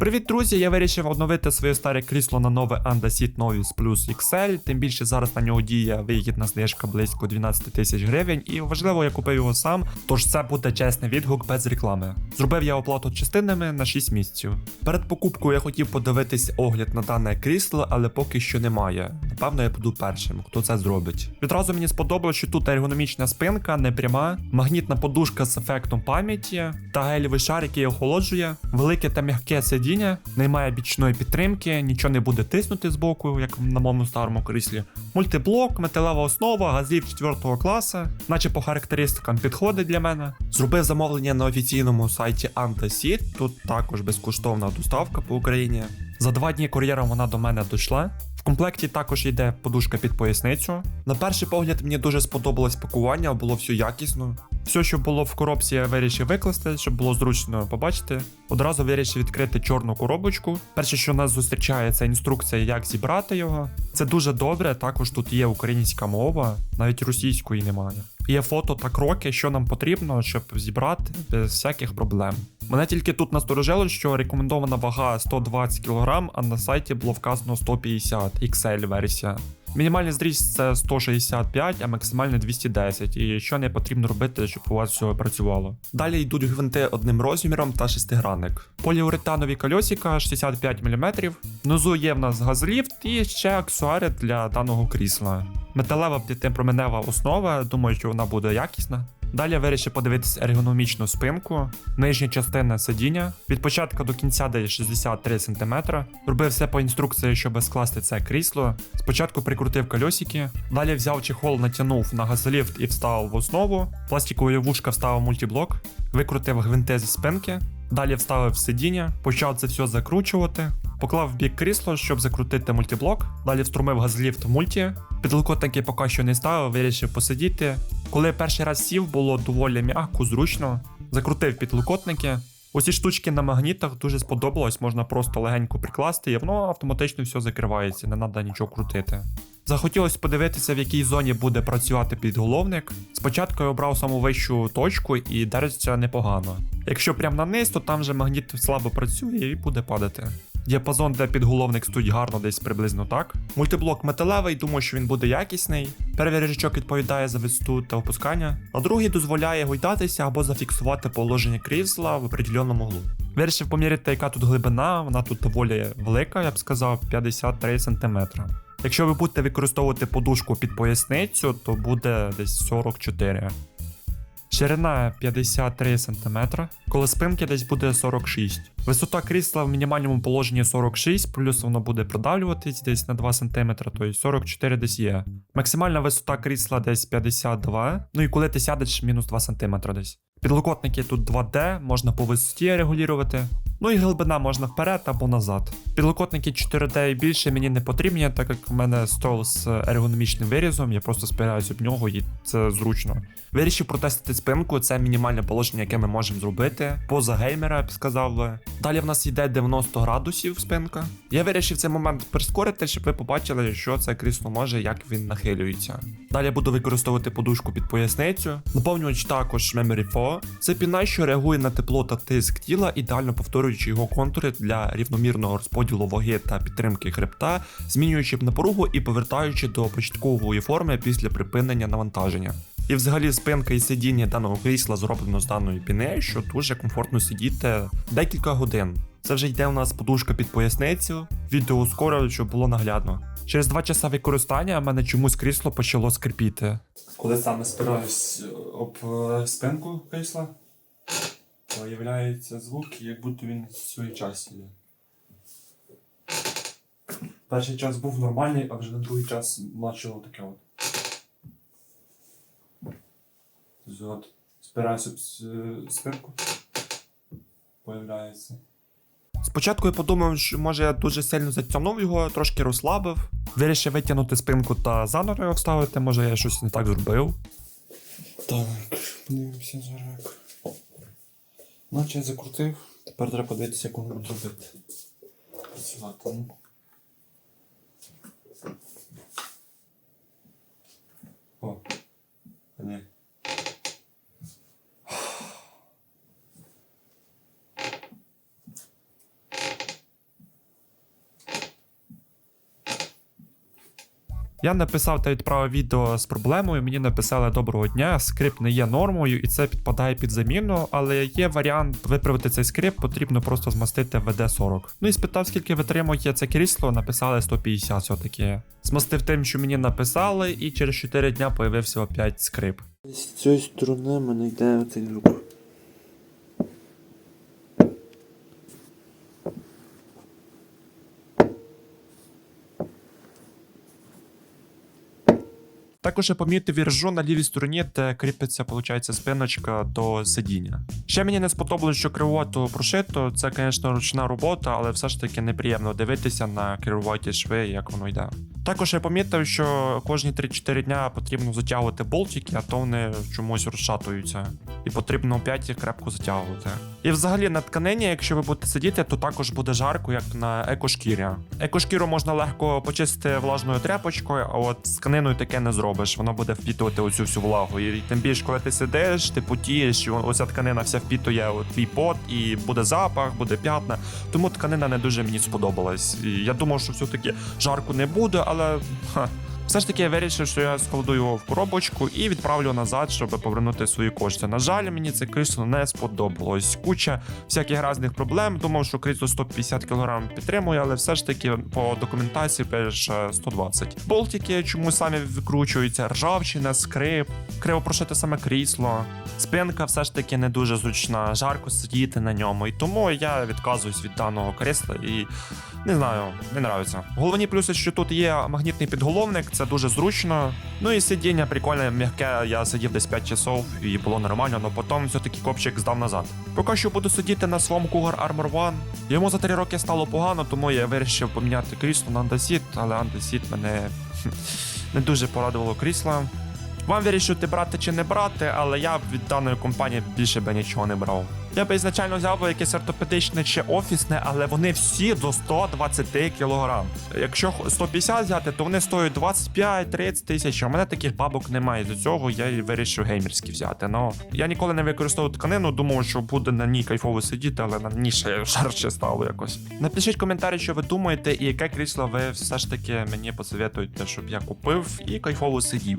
Привіт, друзі! Я вирішив оновити своє старе крісло на нове Seat Novis Plus XL. Тим більше зараз на нього діє вигідна знижка близько 12 тисяч гривень. І важливо, я купив його сам, тож це буде чесний відгук без реклами. Зробив я оплату частинами на 6 місяців. Перед покупкою я хотів подивитись огляд на дане крісло, але поки що немає. Напевно, я буду першим, хто це зробить. Відразу мені сподобалось, що тут ергономічна спинка, не пряма, магнітна подушка з ефектом пам'яті та гелєвий шар, який охолоджує, велике та м'яке сидіння, немає бічної підтримки, нічого не буде тиснути з боку, як на моєму старому кріслі. Мультиблок, металева основа, газів 4 класу, наче по характеристикам підходить для мене. Зробив замовлення на офіційному сайті Antasit, тут також безкоштовна доставка по Україні. За два дні кур'єром вона до мене дійшла. В комплекті також йде подушка під поясницю. На перший погляд мені дуже сподобалось пакування, було все якісно. Все, що було в коробці, я вирішив викласти, щоб було зручно побачити. Одразу вирішив відкрити чорну коробочку. Перше, що нас зустрічає, це інструкція, як зібрати його. Це дуже добре. Також тут є українська мова, навіть російської немає. Є фото та кроки, що нам потрібно, щоб зібрати без всяких проблем. Мене тільки тут насторожило, що рекомендована вага 120 кг, а на сайті було вказано 150 XL версія. Мінімальний зріст це 165, а максимальний 210. І що не потрібно робити, щоб у вас все працювало. Далі йдуть гвинти одним розміром та шестигранник. Поліуретанові кольосика 65 мм. Внизу є в нас газліфт і ще аксуари для даного крісла. Металева п'ятипроменева основа, думаю, що вона буде якісна. Далі вирішив подивитись ергономічну спинку, нижня частина сидіння. Від початку до кінця десь 63 см. Робив все по інструкції, щоб скласти це крісло. Спочатку прикрутив кольосики, далі взяв чехол, натягнув на газоліфт і вставив в основу. Пластикові вушка вставив мультиблок, викрутив гвинти зі спинки. Далі вставив сидіння, почав це все закручувати, поклав в бік крісло, щоб закрутити мультиблок. Далі вструмив газліфт в мульті. Підлокотники поки що не ставив, вирішив посидіти. Коли перший раз сів, було доволі м'яко, зручно. Закрутив підлокотники. Усі штучки на магнітах дуже сподобалось, можна просто легенько прикласти, і воно автоматично все закривається, не треба нічого крутити. Захотілося подивитися, в якій зоні буде працювати підголовник. Спочатку я обрав саму вищу точку і держиться непогано. Якщо прямо на низ, то там вже магніт слабо працює і буде падати. Діапазон, де підголовник стоїть гарно, десь приблизно так. Мультиблок металевий, думаю, що він буде якісний. Перший режичок відповідає за висоту та опускання, а другий дозволяє гойдатися або зафіксувати положення крісла в определеному углу. Вирішив поміряти, яка тут глибина, вона тут доволі велика, я б сказав, 53 см. Якщо ви будете використовувати подушку під поясницю, то буде десь 44 Ширина 53 см, коли спинки десь буде 46 Висота крісла в мінімальному положенні 46, плюс воно буде продавлюватись десь на 2 см, тобто 44 десь є. Максимальна висота крісла десь 52, ну і коли ти сядеш, мінус 2 см десь. Підлокотники тут 2D, можна по висоті регулювати. Ну і глибина можна вперед або назад. Підлокотники 4D і більше мені не потрібні, так як в мене стол з ергономічним вирізом, я просто спираюсь об нього і це зручно. Вирішив протестити спинку, це мінімальне положення, яке ми можемо зробити. Поза геймера, я б сказав. Далі в нас йде 90 градусів спинка. Я вирішив цей момент прискорити, щоб ви побачили, що це крісло може, як він нахилюється. Далі я буду використовувати подушку під поясницю. Наповнювач також Memory 4. Це піна, що реагує на тепло та тиск тіла, ідеально повторюючи його контури для рівномірного розподілу ваги та підтримки хребта, змінюючи напругу і повертаючи до початкової форми після припинення навантаження. І взагалі спинка і сидіння даного крісла зроблено з даної піни, що дуже комфортно сидіти декілька годин. Це вже йде у нас подушка під поясницю, відео скоро, щоб було наглядно. Через два часа використання в мене чомусь крісло почало скрипіти. Коли саме спираюсь об е, спинку крісла, появляється звук, як будто він свій час іде. Перший час був нормальний, а вже на другий час почало таке от. От, спираюся спинку. Появляється. Спочатку я подумав, що може я дуже сильно затягнув його, трошки розслабив. Вирішив витягнути спинку та заново його вставити, може я щось не так зробив. Так, подивимося зараз. Наче я закрутив. Тепер треба подивитися, як воно буде. Працювати. О, не. Я написав та відправив відео з проблемою. Мені написали доброго дня. Скрипт не є нормою, і це підпадає під заміну. Але є варіант виправити цей скрипт, потрібно просто змастити VD40. Ну і спитав, скільки витримує це крісло, написали 150 все-таки. Змастив тим, що мені написали, і через 4 дня появився опять скрип. З цієї сторони мене йде оцей звук. Також я помітив віржу на лівій стороні, де кріпиться, виходить, спиночка до сидіння. Ще мені не сподобалось, що кривоту прошито. Це, звісно, ручна робота, але все ж таки неприємно дивитися на кривоті шви, як воно йде. Також я помітив, що кожні 3-4 дня потрібно затягувати болтики, а то вони чомусь розшатуються. І потрібно опять їх крепко затягувати. І взагалі на тканині, якщо ви будете сидіти, то також буде жарко, як на екошкірі. Екошкіру можна легко почистити влажною тряпочкою, а от з тканиною таке не зробиш. Воно буде впітувати оцю всю влагу. І тим більше, коли ти сидиш, ти потієш, і оця тканина вся впітує от твій пот, і буде запах, буде п'ятна. Тому тканина не дуже мені сподобалась. І я думав, що все-таки жарко не буде, але ха, все ж таки я вирішив, що я складу його в коробочку і відправлю назад, щоб повернути свої кошти. На жаль, мені це крісло не сподобалось. Куча всяких різних проблем. Думав, що крісло 150 кг підтримує, але все ж таки по документації пише 120. Болтики чомусь самі викручуються, ржавчина, скрип, криво прошите саме крісло. Спинка все ж таки не дуже зручна, жарко сидіти на ньому. І тому я відказуюсь від даного крісла і не знаю, не нравиться. Головні плюси, що тут є магнітний підголовник, це дуже зручно. Ну і сидіння прикольне, м'яке. Я сидів десь 5 часов і було нормально, але потім все-таки копчик здав назад. Поки що буду сидіти на своєму Cougar Armor One. Йому за 3 роки стало погано, тому я вирішив поміняти крісло на Андесіт, але Андесіт мене не дуже порадувало крісло. Вам вирішувати брати чи не брати, але я від даної компанії більше би нічого не брав. Я би ізначально взяв би якесь ортопедичне чи офісне, але вони всі до 120 кг. Якщо 150 взяти, то вони стоять 25-30 тисяч. В мене таких бабок немає. З цього я і вирішив геймерські взяти. Ну я ніколи не використовував тканину, думав, що буде на ній кайфово сидіти, але на ній ще жарче стало якось. Напишіть коментарі, що ви думаєте, і яке крісло ви все ж таки мені посоветуєте, щоб я купив і кайфово сидів.